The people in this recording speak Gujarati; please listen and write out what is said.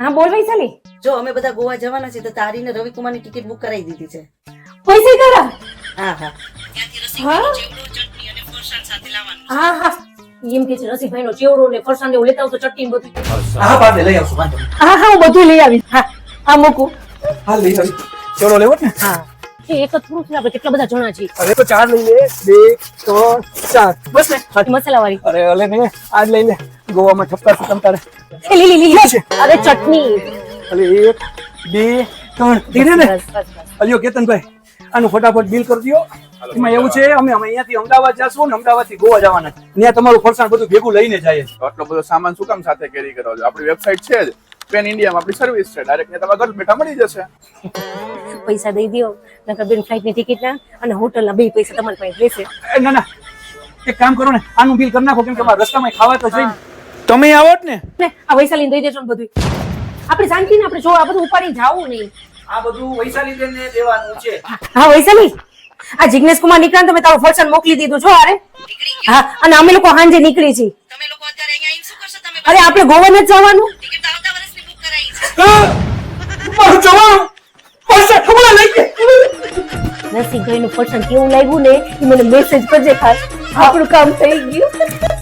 હા બોલ વૈશાલી. જો અમે બધા ગોવા જવાના છે તો તારીને રવિકુમારની ટિકિટ બુક કરાવી દીધી છે. પૈસા કરા હા. હા? હા હા હા. એમ કે છે રસીભાઈ નો ચેવડો ને ફરસાણ ને લેતા આવતો ચટણી બધું. હા બાદ લઈ આવશું વાંધો હા હા હું બધું લઈ આવીશ. હા હા મૂકું. હા લઈ આવી. ચેવડો લેવો ને? હા. એ એક જ થોડું છે આપણે કેટલા બધા જણા છીએ? અરે તો ચાર લઈ લે બે ત્રણ ચાર. બસ ને મસાલા વાળી અરે અલે ને આજ લઈ લે ગોવામાં ઠપકા છે તમ તારે. એ લીલી લીલી અરે ચટણી. અલે એક બે ત્રણ. ધીરે ને. અલ્યો કેતનભાઈ આનું ફટાફટ બિલ કરી દો એમાં એવું છે અમે અમે અહીંયાથી અમદાવાદ જાશું ને અમદાવાદથી ગોવા જવાના ત્યાં તમારું ફરસાણ બધું ભેગું લઈને જાય આટલો બધો સામાન શું કામ સાથે કેરી કરો છો? આપણી વેબસાઇટ છે જ. પેન ઇન્ડિયામાં આપણી સર્વિસ છે. ડાયરેક્ટ તમારા ઘર બેઠા મળી જશે. પૈસા દઈ દો નકર બેન ફ્લાઇટની ટિકિટ ના અને હોટલ ના બે પૈસા તમારી પાસે રહેશે ના ના. એક કામ કરો ને આનું બિલ કરી નાખો કેમ કે મારા રસ્તામાં ખાવા તો જોઈએ તમે આવો જ ને. ને આ વૈશાલી દઈ દેજો ને બધું આપણે શાંતિ આપણે જો આ બધું ઉપાડી જાવું નહીં. આ બધું વૈશાલી બેનને દેવાનું છે. હા વૈશાલી. આ જિગ્નેશ કુમાર નીકળ્યા તમે તારું ફરસાણ મોકલી દીધું છો અરે હા અને અમે લોકો હાંજે નીકળી છીએ. તમે લોકો અત્યારે અહીંયા શું કરશો? તમે અરે આપણે ગોવા જ જવાનું ટિકિટ તો આવતા વર્ષની બુક કરાવી છે મારું જવાનું ફરસાણ હમણાં લઈ નરસિંહભાઈ નું પસંદ કેવું લાગ્યું ને, એ મને મેસેજ કરજે ખાસ. આપણું કામ થઈ ગયું.